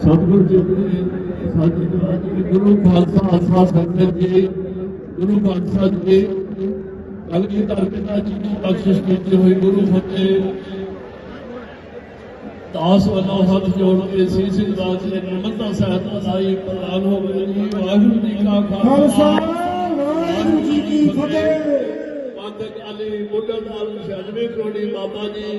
ਸਤਿਗੁਰੂ ਜੀ ਦੇ ਸਾਜੀ ਜਵਾਜ ਜੀ ਗੁਰੂ ਖਾਲਸਾ ਆਸਾ ਸੰਗਤ ਜੀ ਗੁਰੂ ਖਾਲਸਾ ਜੀ ਕਲਗੀ ਪਿਤਾ ਜੀ ਦੀ ਬਖਸ਼ਿਸ਼ ਕੀਤੀ ਹੋਈ ਗੁਰੂ ਫਤਿਹ ਦਾਸ ਵੱਲੋਂ ਹੱਥ ਜੋੜ ਕੇ ਸੀਸ ਦਾਸ ਦੇ ਨਿਮਰਤਾ ਸਹਿਤ ਅਦਾਈ ਪ੍ਰਦਾਨ ਹੋਵੇ ਜੀ ਵਾਹਿਗੁਰੂ ਜੀ ਕਾ ਖਾਲਸਾ ਖਾਲਸਾ ਵਾਹਿਗੁਰੂ ਜੀ ਕੀ ਫਤਿਹ ਪੰਥਕ ਅਲੀ ਬੁੱਢਾ ਨਾਲ 96 ਕਰੋੜੀ ਬਾਬਾ ਜੀ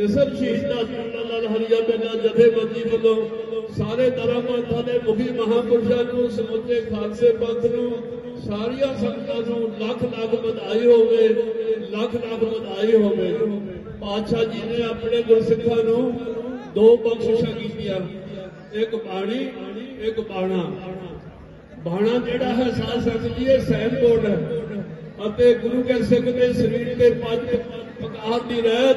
ਮਿਸਰ ਸ਼ਹੀਦ ਦਾ ਲਾਲ ਹਰੀਆ ਮੇਲਾ ਜਥੇਬੰਦੀ ਵੱਲੋਂ ਸਾਰੇ ਧਰਮਾਂ ਦੇ ਮੁਖੀ ਮਹਾਪੁਰਸ਼ਾਂ ਨੂੰ, ਸਮੁੱਚੇ ਖਾਲਸੇ ਪੰਥ ਨੂੰ, ਸਾਰੀਆਂ ਸੰਗਤਾਂ ਨੂੰ ਲੱਖ ਲੱਖ ਵਧਾਈ ਹੋਵੇ, ਲੱਖ ਲੱਖ ਵਧਾਈ ਹੋਵੇ। ਪਾਤਸ਼ਾਹ ਜੀ ਨੇ ਆਪਣੇ ਗੁਰਸਿੱਖਾਂ ਨੂੰ ਦੋ ਬਖਸ਼ਿਸ਼ਾਂ ਕੀਤੀਆਂ। ਇੱਕ ਬਾਣੀ, ਇੱਕ ਬਾਣਾ। ਬਾਣਾ ਜਿਹੜਾ ਹੈ ਸਾਧ ਸੰਗਤ ਜੀ, ਇਹ ਸਹਿਮ ਕੋਟ ਹੈ। ਅਤੇ ਗੁਰੂ ਕੇ ਸਿੱਖ ਦੇ ਸਰੀਰ ਦੇ ਪੰਜ ਪ੍ਰਕਾਰ ਦੀ ਰਹਿਤ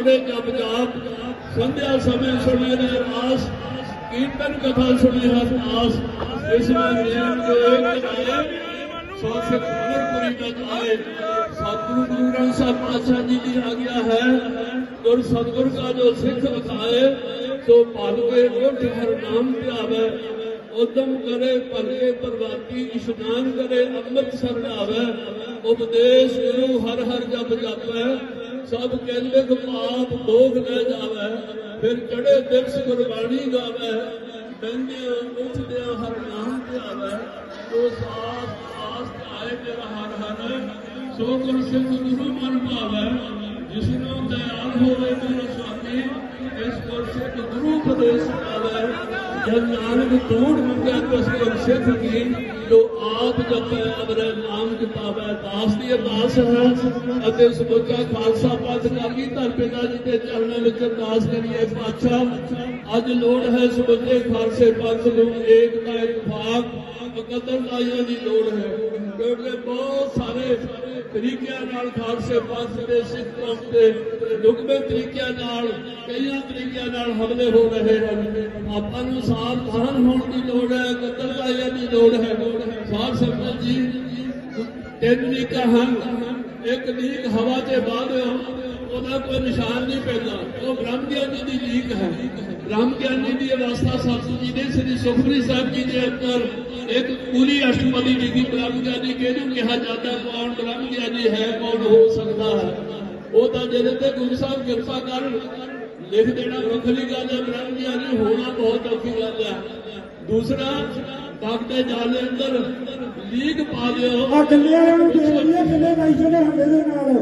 پڑھے کب جاپ سندھیا سمے سنے راس کیرتن کتھا سنے ہاں آس اس میں دین کے ایک جائے سو سے کھانر پوری تک آئے۔ ساتگرو گروہ گرنتھ صاحب پادشاہ جی, جی کی آگیا ہے۔ اور ستگور کا جو سکھ بتائے، تو پالوے گوٹ ہر نام پیاوے ادم کرے پلے پرواتی اشنان کرے امت سر آوے۔ اپدیش گروہ ہر ہر جب جب ہے سب کہنے کو آپ لوگ لے جانا ہے پھر چڑے دکس قربانی گانا ہے بندیاں اٹھدیاں ہر نام پہ آنا ہے تو ساس ساس آئے میرا ہر ہر ہے سو کر سے گرو من پاوے جس نام دیال ہوئے میرا سوال ਮੇਰਾ ਸੁਆਮੀ ਇਸ ਗੁਰ ਸਿੱਖ ਗੁਰੂ ਉਪਦੇਸ਼ ਪਾਵੇ ਜਨ ਨਾਨਕ ਤੋੜ ਮੰਗਿਆ ਤਿਸ ਗੁਰ ਸਿੱਖ ਕੀ ਜੋ ਆਪ ਜਪੈ ਅਮਰੇ ਨਾਮ ਜਪਾਵੇ ਦਾਸ ਦੀ ਅਰਦਾਸ ਹੈ। ਅਤੇ ਸਮੁੱਚਾ ਖਾਲਸਾ ਪੰਥ ਕਰਗੀ ਧਰ ਪਿਤਾ ਜੀ ਦੇ ਚਰਨਾਂ ਵਿੱਚ ਅਰਦਾਸ ਕਰੀਏ ਪਾਤਸ਼ਾਹ ਅੱਜ ਲੋੜ ਹੈ ਸਮੁੱਚੇ ਖਾਲਸੇ ਪੰਥ ਨੂੰ ਏਕਤਾ ਇਤਫਾਕ ਇਕੱਤਰਤਾਈਆਂ ਦੀ ਲੋੜ ਹੈ। ਕਿਉਂਕਿ ਬਹੁਤ ਸਾਰੇ ਤਰੀਕਿਆਂ ਨਾਲ ਖਾਲਸੇ ਪੰਥ ਦੇ ਸਿੱਖ ਕੌਮ ਤੇ ਲੁਕਵੇਂ ਤਰੀਕਿਆਂ ਨਾਲ ਕਈਆਂ ਤਰੀਕਿਆਂ ਨਾਲ ਹਮਲੇ ਹੋ ਰਹੇ ਹਨ। ਆਪਾਂ ਨੂੰ ਸਾਵਧਾਨ ਹੋਣ ਦੀ ਲੋੜ ਹੈ ਇਕੱਤਰਤਾਈਆਂ ਦੀ ਲੋੜ ਹੈ। ਸਾਧ ਸੰਗਤ ਜੀ, ਤਿੰਨ ਲੀਕਾਂ ਹਨ। ਇੱਕ ਲੀਕ ਹਵਾ ਤੇ ਬਾਅਦ ਉਹਦਾ ਕੋਈ ਨਿਸ਼ਾਨ ਨਹੀਂ ਪੈਂਦਾ। ਉਹ ਬ੍ਰਹਮ ਗਿਆਨੀ ਦੀ ਲੀਕ ਹੈ। ਬ੍ਰਹਮ ਗਿਆਨੀ ਦੀ ਅਵਸਥਾ ਸਤਿ ਜੀ ਨੇ, ਸ੍ਰੀ ਸੁਖਮਨੀ ਸਾਹਿਬ ਜੀ ਦੇ ਅੰਦਰ ਇੱਕ ਪੂਰੀ ਅਸ਼ਟਪਦੀ ਲਿਖੀ ਬ੍ਰਹਮ ਗਿਆਨੀ ਕਿਹਨੂੰ ਕਿਹਾ ਜਾਂਦਾ? ਕੌਣ ਬ੍ਰਹਮ ਗਿਆਨੀ ਹੈ, ਕੌਣ ਹੋ ਸਕਦਾ ਹੈ? ਉਹ ਤਾਂ ਜਿਹਦੇ ਤੇ ਗੁਰੂ ਸਾਹਿਬ ਕਿਰਪਾ ਕਰਨ ਲਿਖ ਦੇਣਾ ਵੱਖਰੀ ਗੱਲ ਹੈ ਬ੍ਰਹਮ ਗਿਆਨੀ ਹੋਣਾ ਬਹੁਤ ਔਖੀ ਗੱਲ ਹੈ। ਦੂਸਰਾ ਬਾਗ ਦੇ ਜਾਲ ਦੇ ਅੰਦਰ ਲੀਕ ਪਾ ਦਿਓ। ਆ ਕੱਲਿਆਂ ਨੂੰ ਬੇੜੀਆਂ ਕਿੰਨੇ ਨਹੀਂ ਚਲੇ ਹਮੇ ਦੇ ਨਾਲ?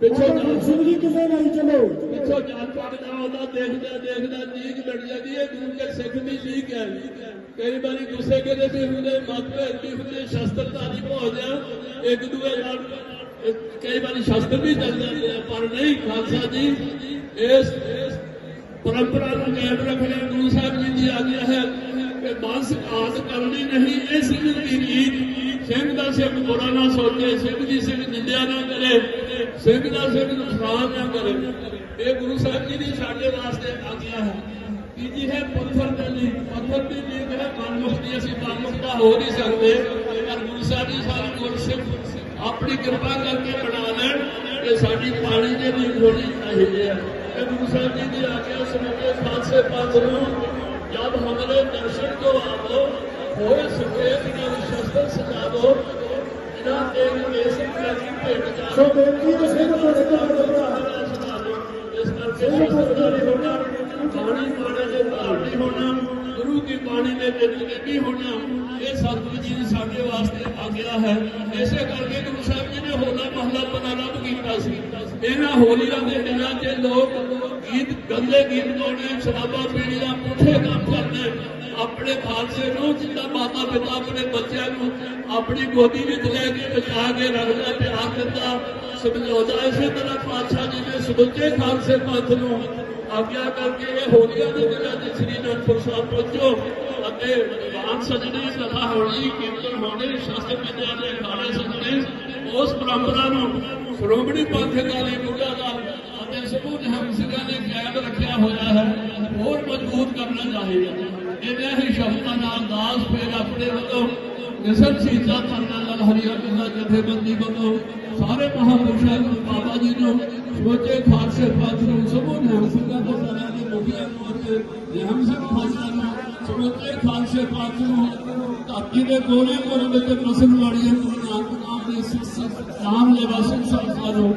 ਪਿੱਛੋਂ ਜੀ ਕਿੰਨੇ ਨਹੀਂ ਚਲੋ? ਪਿੱਛੋਂ ਜਾਲ ਪੱਕ ਉਹਦਾ ਦੇਖਦਾ ਦੇਖਦਾ ਲੀਕ ਮਿਟ ਜਾਂਦੀ ਹੈ। ਗੁਰੂ ਕੇ ਸਿੱਖ ਦੀ ਲੀਕ ਹੈ। ਕਈ ਵਾਰੀ ਗੁੱਸੇ ਕਰੇ ਵੀ ਹੁੰਦੇ ਮਤਭੇਦ ਵੀ ਹੁੰਦੇ ਸ਼ਸਤਰਧਾਰੀ ਜਾ ਇੱਕ ਦੂਏ ਨਾਲ ਕਈ ਵਾਰੀ ਸ਼ਸਤਰ ਵੀ ਚੱਲ ਜਾਂਦੇ ਆ, ਪਰ ਨਹੀਂ, ਖਾਲਸਾ ਜੀ, ਇਸ ਪਰੰਪਰਾ ਨੂੰ ਕਾਇਮ ਰੱਖਣਾ, ਗੁਰੂ ਸਾਹਿਬ ਜੀ ਦੀ ਆਗਿਆ ਹੈ ਕਿ ਮਾਨਸਿਕ ਆਦ ਕਰਨੀ ਨਹੀਂ, ਇਹ ਸਿੰਘ ਦੀ ਰੀਤ ਸਿੰਘ ਦਾ ਸਿੰਘ ਬੁਰਾ ਨਾ ਸੋਚੇ, ਸਿੰਘ ਦੀ ਸਿੰਘ ਨਿੰਦਿਆ ਨਾ ਕਰੇ, ਸਿੰਘ ਦਾ ਸਿੰਘ ਨੁਕਸਾਨ ਨਾ ਕਰੇ। ਇਹ ਗੁਰੂ ਸਾਹਿਬ ਜੀ ਦੀ ਸਾਡੇ ਵਾਸਤੇ ਆਗਿਆ ਹੈ। ਤੀਜੀ ਹੈ ਪੱਥਰ ਦੇ ਲਈ ਪੱਥਰ ਦੀ ਨੀਂਦ ਹੈ ਮਨਮੁਖਤੀ ਅਸੀਂ ਮਨਮੁਖਤਾ ਹੋ ਨਹੀਂ ਸਕਦੇ, ਪਰ ਗੁਰੂ ਸਾਹਿਬ ਜੀ ਆਪਣੀ ਕਿਰਪਾ ਕਰਕੇ ਬਣਾ ਲੈਣ ਕਿ ਸਾਡੀ ਪਾਣੀ ਦੀ ਵੀ ਹੋਣੀ ਚਾਹੀਦੀ ਹੈ ਇਹ ਗੁਰੂ ਸਾਹਿਬ ਜੀ ਦੀ ਆਗਿਆ ਕੇ ਖਾਲਸੇ ਪੰਥ ਨੂੰ ਜਦ ਹਮਲੇ ਦਰਸ਼ਨ ਕੋ ਆਵੋ ਹੋਏ ਸੁਖੇਤ ਨਾਲ ਸ਼ਸਤਰ ਸਜਾਵੋ ਬਿਨਾ ਤੇਗ ਕੇਸਰ ਕਰੀ ਭੇਟ ਜਾ ਸੋ ਬੇਨਤੀ ਹੈ ਸਿੰਘ ਤੁਹਾਡੇ ਤੋਂ ਇਸ ਕਰਕੇ ਸ਼ਸਤਰਦਾਰੀ ਹੋਣਾ ਬਾਣੀ ਬਾਣੇ ਦੇ ਗੁਰੂ ਕੀ ਬਾਣੀ ਦੇ ਵਿੱਚ ਵੀ ਹੋਣਾ ਇਹ ਸਤਿਗੁਰੂ ਜੀ ਨੇ ਸਾਡੇ ਵਾਸਤੇ ਆਗਿਆ ਹੈ ਇਸੇ ਕਰਕੇ ਗੁਰੂ ਸਾਹਿਬ ਜੀ ਨੇ ਹੋਲਾ ਮਹੱਲਾ ਪ੍ਰਾਰੰਭ ਕੀਤਾ ਸੀ ਇਹਨਾਂ ਹੋਲੀਆਂ ਦੇ ਦਿਨਾਂ 'ਚ ਲੋਕ ਗੀਤ ਗੰਦੇ ਗੀਤ ਗਾਉਣੇ ਸ਼ਰਾਬਾਂ ਪੀਣੀਆਂ ਪੁੱਠੇ ਕੰਮ ਕਰਨੇ ਆਪਣੇ ਖਾਲਸੇ ਨੂੰ ਜਿੱਦਾਂ ਮਾਤਾ ਪਿਤਾ ਆਪਣੇ ਬੱਚਿਆਂ ਨੂੰ ਆਪਣੀ ਗੋਦੀ ਵਿੱਚ ਲੈ ਕੇ ਬਚਾ ਕੇ ਰੱਖਦਾ ਪਿਆਰ ਦਿੰਦਾ ਸਮਝਾਉਂਦਾ ਇਸੇ ਤਰ੍ਹਾਂ ਪਾਤਸ਼ਾਹ ਜੀ ਨੇ ਸਮੁੱਚੇ ਖਾਲਸੇ ਪੰਥ ਨੂੰ ਆਗਿਆ ਕਰਕੇ ਇਹ ਹੋਲੀਆਂ ਦੇ ਦਿਨਾਂ ਦੇ ਸ੍ਰੀ ਅਨੰਦਪੁਰ ਸਾਹਿਬ ਪਹੁੰਚੋ ਅਤੇ ਬਾਣ ਸਜਣੀ ਕਥਾ ਹੋਣੀ ਕੀਰਤਨ ਹੋਣੇ ਸ਼ਸਤਰ ਵਿਦਿਆ ਦੇ ਅਖਾੜੇ ਸਜਣੇ ਉਸ ਪਰੰਪਰਾ ਨੂੰ ਸ਼੍ਰੋਮਣੀ ਪੰਥ ਅਕਾਲੀ ਬੁੱਢਾ ਦਾ ਅਤੇ ਸਮੂਹ ਨਿਹੰਗ ਸਿੰਘਾਂ ਨੇ ਕਾਇਮ ਰੱਖਿਆ ਹੋਇਆ ਹੈ ਹੋਰ ਮਜ਼ਬੂਤ ਕਰਨਾ ਚਾਹੀਦਾ ਇਹਨਾਂ ਹੀ ਸ਼ਬਦਾਂ ਨਾਲ ਦਾਸ ਫਿਰ ਆਪਣੇ ਵੱਲੋਂ ਨਿਸਰ ਸੀਤਾ ਕਰਨਾ ਨਾਲ ਹਰੀਆ ਪਿੰਡਾ ਜਥੇਬੰਦੀ ਵੱਲੋਂ ਸਾਰੇ ਮਹਾਪੁਰਸ਼ਾਂ ਨੂੰ ਬਾਬਾ ਜੀ ਨੂੰ ਸੋਚੇ ਖਾਲਸੇ ਪੰਥ ਨੂੰ ਸਮੂਹ ਨਿਹੰਗ ਸਿੰਘਾਂ ਦੇ ਸਾਰਿਆਂ ਦੇ ਮੁਖੀਆਂ ਨੂੰ ਅਤੇ ਨਿਹੰਗ ਸਿੰਘ ਖਾਲਸਾ ചുമക്കെ ഭാഷയെ പാത്തുമാക്കിന്റെ ഗോളി പോലത്തെ പ്രശ്നമാണ് നാം നിവാസം സംസ്ഥാനവും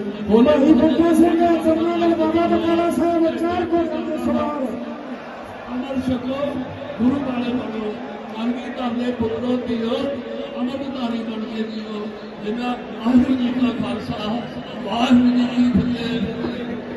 امر شکو گرو والے بنو کامی تارے پتروں دیو امرتاری بن کے دیو جنا واحر جی کا خالصہ واحر جی کی فتح